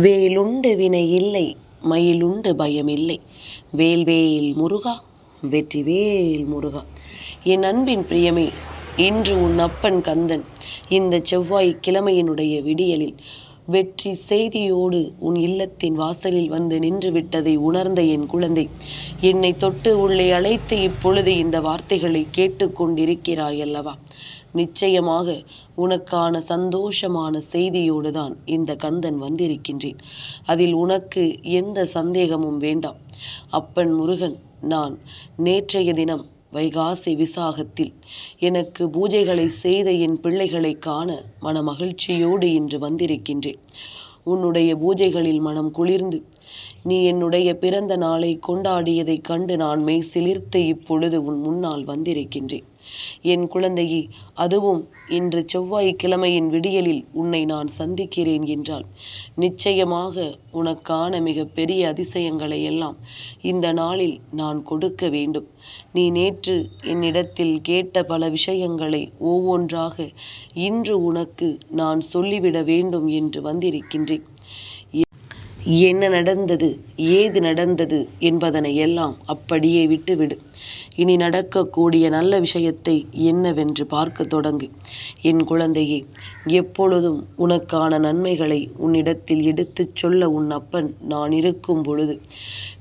வேலுண்டு வினை இல்லை மயிலுண்டு பயம் இல்லை. வேல்வேல் முருகா வெற்றிவேல் முருகா. என் அன்பின் பிரியமே இன்று உன் அப்பன் கந்தன் இந்த செவ்வாய் கிழமையினுடைய விடியலில் வெற்றி செய்தியோடு உன் இல்லத்தின் வாசலில் வந்து நின்று விட்டதை உணர்ந்த என் குழந்தை. என்னை தொட்டு உள்ளே அழைத்து இப்பொழுது இந்த வார்த்தைகளை கேட்டுக்கொண்டிருக்கிறாய் அல்லவா நிச்சயமாக உனக்கான சந்தோஷமான செய்தியோடு தான் இந்த கந்தன் வந்திருக்கின்றேன். அதில் உனக்கு எந்த சந்தேகமும் வேண்டாம். அப்பன் முருகன் நான் நேற்றைய தினம் வைகாசி விசாகத்தில். எனக்கு பூஜைகளை செய்த என் பிள்ளைகளை காண மன மகிழ்ச்சியோடு இன்று வந்திருக்கின்றேன். உன்னுடைய பூஜைகளில் மனம் குளிர்ந்து நீ என்னுடைய பிறந்த நாளை கொண்டாடியதைக் கண்டு நான் மெய் சிலிர்த்து இப்பொழுது உன் முன்னால் வந்திருக்கின்றேன். என் குழந்தையே அதுவும் இன்று செவ்வாய்க்கிழமையின் விடியலில் உன்னை நான் சந்திக்கிறேன் என்றால் நிச்சயமாக உனக்கான மிக பெரிய அதிசயங்களை எல்லாம் இந்த நாளில் நான் கொடுக்க வேண்டும். நீ நேற்று என்னிடத்தில் கேட்ட பல விஷயங்களை ஒவ்வொன்றாக இன்று உனக்கு நான் சொல்லிவிட வேண்டும் என்று வந்திருக்கின்றேன். என்ன நடந்தது ஏது நடந்தது என்பதனை எல்லாம் அப்படியே விட்டுவிடு. இனி நடக்கக்கூடிய நல்ல விஷயத்தை என்னவென்று பார்க்க தொடங்கு. என் குழந்தையே எப்பொழுதும் உனக்கான நன்மைகளை உன்னிடத்தில் எடுத்துச் சொல்ல உன் அப்பன் நான் இருக்கும் பொழுது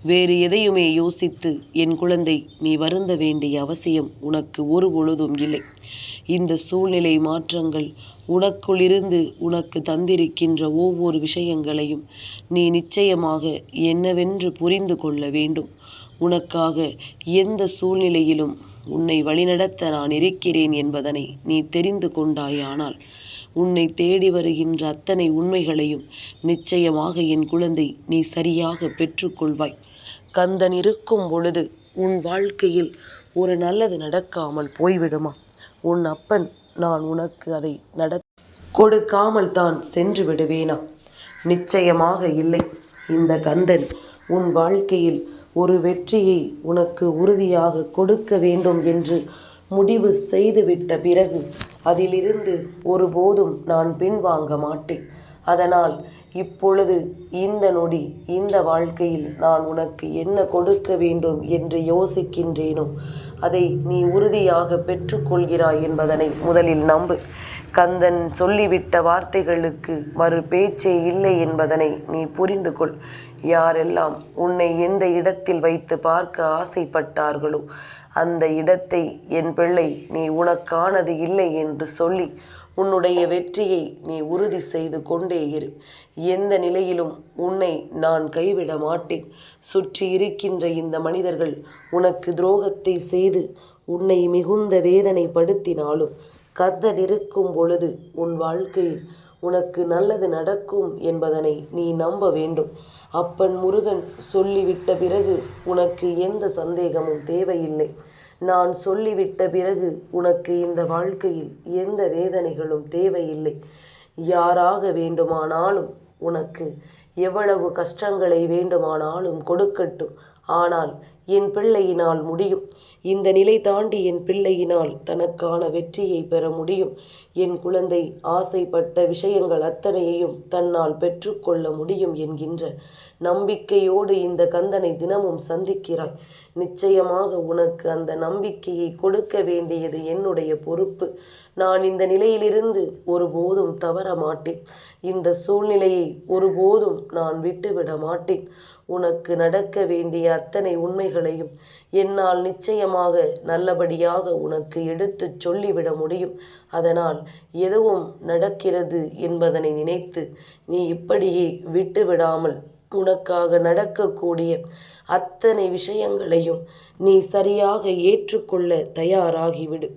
வேறு எதையுமே யோசித்து என் குழந்தை நீ வருந்த வேண்டிய அவசியம் உனக்கு ஒரு பொழுதும் இல்லை. இந்த சூழ்நிலை மாற்றங்கள் உனக்குள்ளிருந்து உனக்கு தந்திருக்கின்ற ஒவ்வொரு விஷயங்களையும் நீ நிச்சயமாக என்னவென்று புரிந்து கொள்ள வேண்டும். உனக்காக எந்த சூழ்நிலையிலும் உன்னை வழிநடத்த நான் இருக்கிறேன் என்பதனை நீ தெரிந்து கொண்டாயானால் உன்னை தேடி வருகின்ற அத்தனை உண்மைகளையும் நிச்சயமாக என் குழந்தை நீ சரியாக பெற்றுக்கொள்வாய். கந்தன் இருக்கும் பொழுது உன் வாழ்க்கையில் ஒரு நல்லது நடக்காமல் போய்விடுமா? உன் அப்பன் நான் உனக்கு அதை நட கொடுக்காமல் தான் சென்று விடுவேனா? நிச்சயமாக இல்லை. இந்த கந்தன் உன் வாழ்க்கையில் ஒரு வெற்றியை உனக்கு உறுதியாக கொடுக்க வேண்டும் என்று முடிவு செய்துவிட்ட பிறகு அதிலிருந்து ஒருபோதும் நான் பின்வாங்க மாட்டேன். அதனால் இப்பொழுது இந்த நொடி இந்த வாழ்க்கையில் நான் உனக்கு என்ன கொடுக்க வேண்டும் என்று யோசிக்கின்றேனோ அதை நீ உறுதியாக பெற்றுக்கொள்கிறாய் என்பதனை முதலில் நம்பு. கந்தன் சொல்லிவிட்ட வார்த்தைகளுக்கு மறு பேச்சே இல்லை என்பதனை நீ புரிந்து கொள் யாரெல்லாம் உன்னை எந்த இடத்தில் வைத்து பார்க்க ஆசைப்பட்டார்களோ அந்த இடத்தை என் பிள்ளை நீ உனக்கானது இல்லை என்று சொல்லி உன்னுடைய வெற்றியை நீ உறுதி செய்து கொண்டே இரு. எந்த நிலையிலும் உன்னை நான் கைவிட மாட்டேன். சுற்றி இருக்கின்ற இந்த மனிதர்கள் உனக்கு துரோகத்தை செய்து உன்னை மிகுந்த வேதனைப்படுத்தினாலும் கர்த்தர் இருக்கும் பொழுது உன் வாழ்க்கையில் உனக்கு நல்லது நடக்கும் என்பதனை நீ நம்ப வேண்டும். அப்பன் முருகன் சொல்லிவிட்ட பிறகு உனக்கு எந்த சந்தேகமும் தேவையில்லை. நான் சொல்லிவிட்ட பிறகு உனக்கு இந்த வாழ்க்கையில் எந்த வேதனைகளும் தேவையில்லை. யாராக வேண்டுமானாலும் உனக்கு எவ்வளவு கஷ்டங்களை வேண்டுமானாலும் கொடுக்கட்டும். ஆனால் என் பிள்ளையினால் முடியும். இந்த நிலை தாண்டி என் பிள்ளையினால் தனக்கான வெற்றியை பெற முடியும். என் குழந்தை ஆசைப்பட்ட விஷயங்கள் அத்தனையையும் தன்னால் பெற்றுக்கொள்ள முடியும் என்கின்ற நம்பிக்கையோடு இந்த கந்தனை தினமும் சந்திக்கிறாய். நிச்சயமாக உனக்கு அந்த நம்பிக்கையை கொடுக்க வேண்டியது என்னுடைய பொறுப்பு. நான் இந்த நிலையிலிருந்து ஒருபோதும் தவற மாட்டேன். இந்த சூழ்நிலையை ஒருபோதும் நான் விட்டுவிட மாட்டேன். உனக்கு நடக்க வேண்டிய அத்தனை உண்மைகளையும் என்னால் நிச்சயமாக நல்லபடியாக உனக்கு எடுத்துச் சொல்லிவிட முடியும். அதனால் எதுவும் நடக்கிறது என்பதனை நினைத்து நீ இப்படியே விட்டுவிடாமல் உனக்காக நடக்கக்கூடிய அத்தனை விஷயங்களையும் நீ சரியாக ஏற்றுக்கொள்ள தயாராகிவிடு.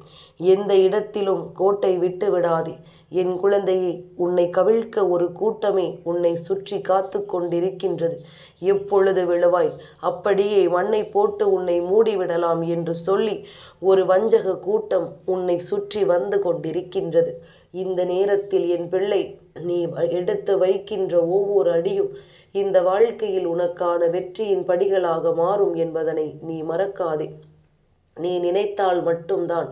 எந்த இடத்திலும் கோட்டை விட்டு விடாதே. என் குழந்தையை உன்னை கவிழ்க்க ஒரு கூட்டமே உன்னை சுற்றி காத்து கொண்டிருக்கின்றது. எப்பொழுது விழுவாய்? அப்படியே மண்ணை போட்டு உன்னை மூடிவிடலாம் என்று சொல்லி ஒரு வஞ்சக கூட்டம் உன்னை சுற்றி வந்து கொண்டிருக்கின்றது. இந்த நேரத்தில் என் பிள்ளை நீ எடுத்து வைக்கின்ற ஒவ்வொரு அடியும் இந்த வாழ்க்கையில் உனக்கான வெற்றியின் படிகளாக மாறும் என்பதனை நீ மறக்காதே. நீ நினைத்தால் மட்டும்தான்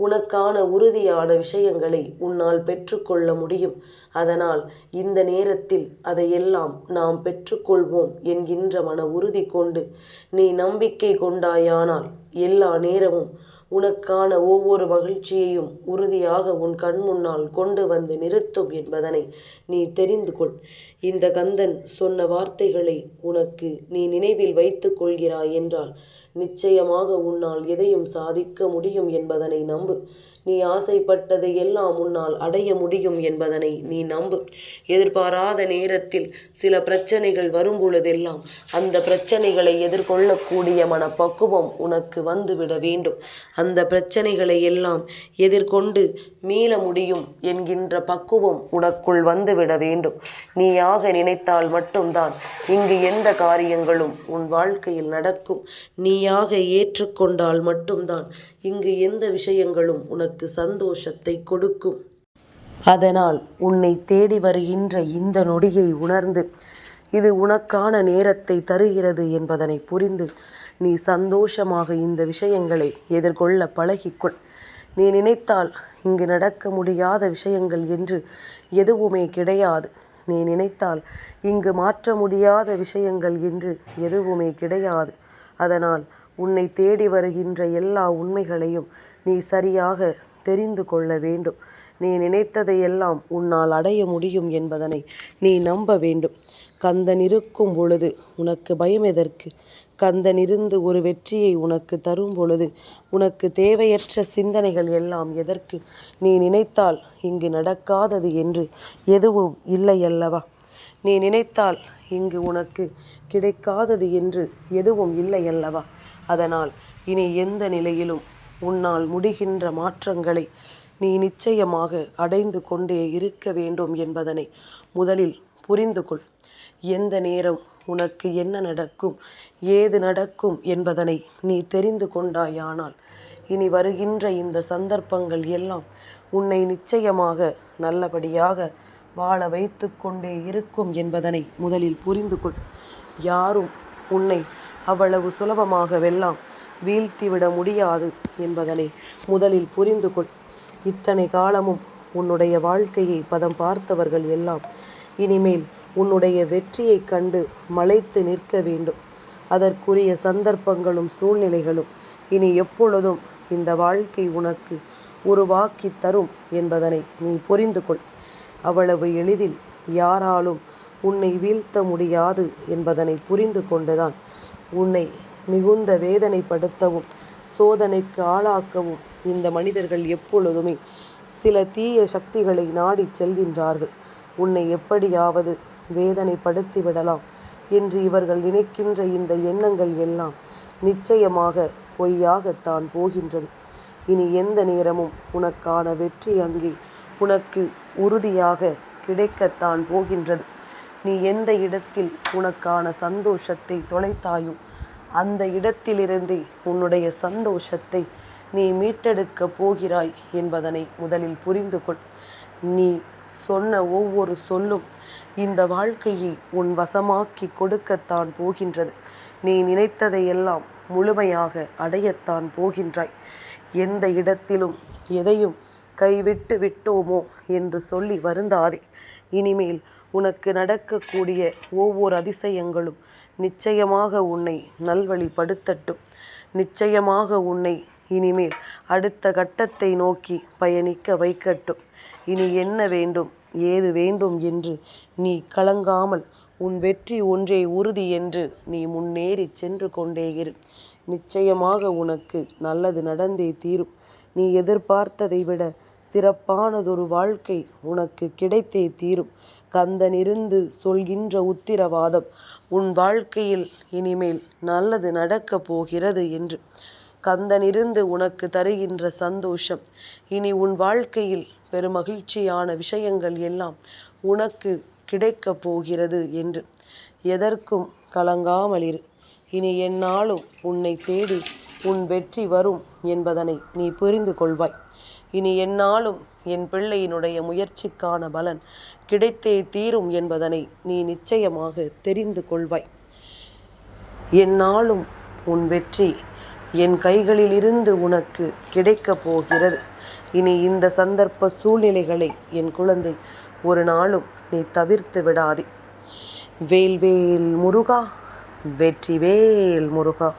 உனக்கான உறுதியான விஷயங்களை உன்னால் பெற்றுக்கொள்ள முடியும். அதனால் இந்த நேரத்தில் அதையெல்லாம் நாம் பெற்றுக்கொள்வோம் என்கின்ற மன உறுதி கொண்டு நீ நம்பிக்கை கொண்டாயானால் எல்லா நேரமும் உனக்கான ஒவ்வொரு மகிழ்ச்சியையும் உறுதியாக உன் கண் முன்னால் கொண்டு வந்து நிறுத்தும் என்பதனை நீ தெரிந்து கொள். இந்த கந்தன் சொன்ன வார்த்தைகளை உனக்கு நீ நினைவில் வைத்து கொள்கிறாய் என்றால் நிச்சயமாக உன்னால் எதையும் சாதிக்க முடியும் என்பதனை நம்பு. நீ ஆசைப்பட்டதை எல்லாம் உன்னால் அடைய முடியும் என்பதனை நீ நம்பு. எதிர்பாராத நேரத்தில் சில பிரச்சனைகள் வரும் பொழுதெல்லாம் அந்த பிரச்சனைகளை எதிர்கொள்ளக்கூடிய மனப்பக்குவம் உனக்கு வந்துவிட வேண்டும். அந்த பிரச்சனைகளை எல்லாம் எதிர்கொண்டு மீள முடியும் என்கின்ற பக்குவம் உனக்குள் வந்துவிட வேண்டும். நீயாக நினைத்தால் மட்டும்தான் இங்கு எந்த காரியங்களும் உன் வாழ்க்கையில் நடக்கும். நீயாக ஏற்றுக்கொண்டால் மட்டும்தான் இங்கு எந்த விஷயங்களும் உனக்கு சந்தோஷத்தை கொடுக்கும். அதனால் உன்னை தேடி வருகின்ற இந்த நொடியை உணர்ந்து இது உனக்கான நேரத்தை தருகிறது என்பதனை புரிந்து நீ சந்தோஷமாக இந்த விஷயங்களை எதிர்கொள்ள பழகிக்கொள். நீ நினைத்தால் இங்கு நடக்க முடியாத விஷயங்கள் என்று எதுவுமே கிடையாது. நீ நினைத்தால் இங்கு மாற்ற முடியாத விஷயங்கள் என்று எதுவுமே கிடையாது. அதனால் உன்னை தேடி வருகின்ற எல்லா உண்மைகளையும் நீ சரியாக தெரிந்து கொள்ள வேண்டும். நீ நினைத்ததையெல்லாம் உன்னால் அடைய முடியும் என்பதனை நீ நம்ப வேண்டும். கந்தன் இருக்கும் பொழுது உனக்கு பயம் எதற்கு? கந்தன் இருந்து ஒரு வெற்றியை உனக்கு தரும் பொழுது உனக்கு தேவையற்ற சிந்தனைகள் எல்லாம் எதற்கு? நீ நினைத்தால் இங்கு நடக்காதது என்று எதுவும் இல்லை அல்லவா? நீ நினைத்தால் இங்கு உனக்கு கிடைக்காதது என்று எதுவும் இல்லை அல்லவா? அதனால் இனி எந்த நிலையிலும் உன்னால் முடிகின்ற மாற்றங்களை நீ நிச்சயமாக அடைந்து கொண்டே இருக்க வேண்டும் என்பதனை முதலில் புரிந்து கொள் எந்த நேரம் உனக்கு என்ன நடக்கும் ஏது நடக்கும் என்பதனை நீ தெரிந்து கொண்டாயானால் இனி வருகின்ற இந்த சந்தர்ப்பங்கள் எல்லாம் உன்னை நிச்சயமாக நல்லபடியாக வாழ வைத்து கொண்டே இருக்கும் என்பதனை முதலில் புரிந்து கொள் யாரும் உன்னை அவ்வளவு சுலபமாக வெல்லாம் வீழ்த்திவிட முடியாது என்பதனை முதலில் புரிந்து கொள் இத்தனை காலமும் உன்னுடைய வாழ்க்கையை பதம் பார்த்தவர்கள் எல்லாம் இனிமேல் உன்னுடைய வெற்றியைக் கண்டு மலைத்து நிற்க வேண்டும். அதற்குரிய சந்தர்ப்பங்களும் சூழ்நிலைகளும் இனி எப்பொழுதும் இந்த வாழ்க்கை உனக்கு உருவாக்கி தரும் என்பதனை நீ புரிந்து கொள். அவ்வளவு எளிதில் யாராலும் உன்னை வீழ்த்த முடியாது என்பதனை புரிந்து கொண்டுதான் உன்னை மிகுந்த வேதனைப்படுத்தவும் சோதனைக்கு ஆளாக்கவும் இந்த மனிதர்கள் எப்பொழுதுமே சில தீய சக்திகளை நாடிச் செல்கின்றார்கள். உன்னை எப்படியாவது வேதனைப்படுத்தி விடலாம் என்று இவர்கள் நினைக்கின்ற இந்த எண்ணங்கள் எல்லாம் நிச்சயமாக பொய்யாகத்தான் போகின்றது. இனி எந்த நேரமும் உனக்கான வெற்றி அங்கே உனக்கு உறுதியாக கிடைக்கத்தான் போகின்றது. நீ எந்த இடத்தில் உனக்கான சந்தோஷத்தை தொலைத்தாயோ அந்த இடத்திலிருந்தே உன்னுடைய சந்தோஷத்தை நீ மீட்டெடுக்கப் போகிறாய் என்பதனை முதலில் புரிந்து கொள் நீ சொன்ன ஒவ்வொரு சொல்லும் இந்த வாழ்க்கையை உன் வசமாக்கி கொடுக்கத்தான் போகின்றது. நீ நினைத்ததையெல்லாம் முழுமையாக அடையத்தான் போகின்றாய். எந்த இடத்திலும் எதையும் கைவிட்டு விட்டோமோ என்று சொல்லி வருந்தாதே. இனிமேல் உனக்கு நடக்கக்கூடிய ஒவ்வொரு அதிசயங்களும் நிச்சயமாக உன்னை நல்வழிப்படுத்தட்டும். நிச்சயமாக உன்னை இனிமேல் அடுத்த கட்டத்தை நோக்கி பயணிக்க வைக்கட்டும். இனி என்ன வேண்டும் ஏது வேண்டும் என்று நீ கலங்காமல் உன் வெற்றி ஒன்றே உறுதி என்று நீ முன்னேறி சென்று கொண்டே இரு. நிச்சயமாக உனக்கு நல்லது நடந்தே தீரும். நீ எதிர்பார்த்ததை விட சிறப்பானதொரு வாழ்க்கை உனக்கு கிடைத்தே தீரும். கந்தனிருந்து சொல்கின்ற உத்திரவாதம் உன் வாழ்க்கையில் இனிமேல் நல்லது நடக்கப் போகிறது என்று கந்தனிருந்து உனக்கு தருகின்ற சந்தோஷம். இனி உன் வாழ்க்கையில் பெருமகிழ்ச்சியான விஷயங்கள் எல்லாம் உனக்கு கிடைக்கப் போகிறது என்று. எதற்கும் கலங்காமலிரு இனி என்னாலும் உன்னை தேடி உன் வெற்றி வரும் என்பதனை நீ புரிந்து கொள்வாய். இனி என்னாலும் என் பிள்ளையினுடைய முயற்சிக்கான பலன் கிடைத்தே தீரும் என்பதனை நீ நிச்சயமாக தெரிந்து கொள்வாய். என்னாலும் உன் வெற்றி என் கைகளிலிருந்து உனக்கு கிடைக்கப் போகிறது. இனி இந்த சந்தர்ப்ப சூழ்நிலைகளை என் குழந்தை ஒரு நாளும் நீ தவிர்த்து விடாதே. வேல்வேல் முருகா வெற்றிவேல் முருகா.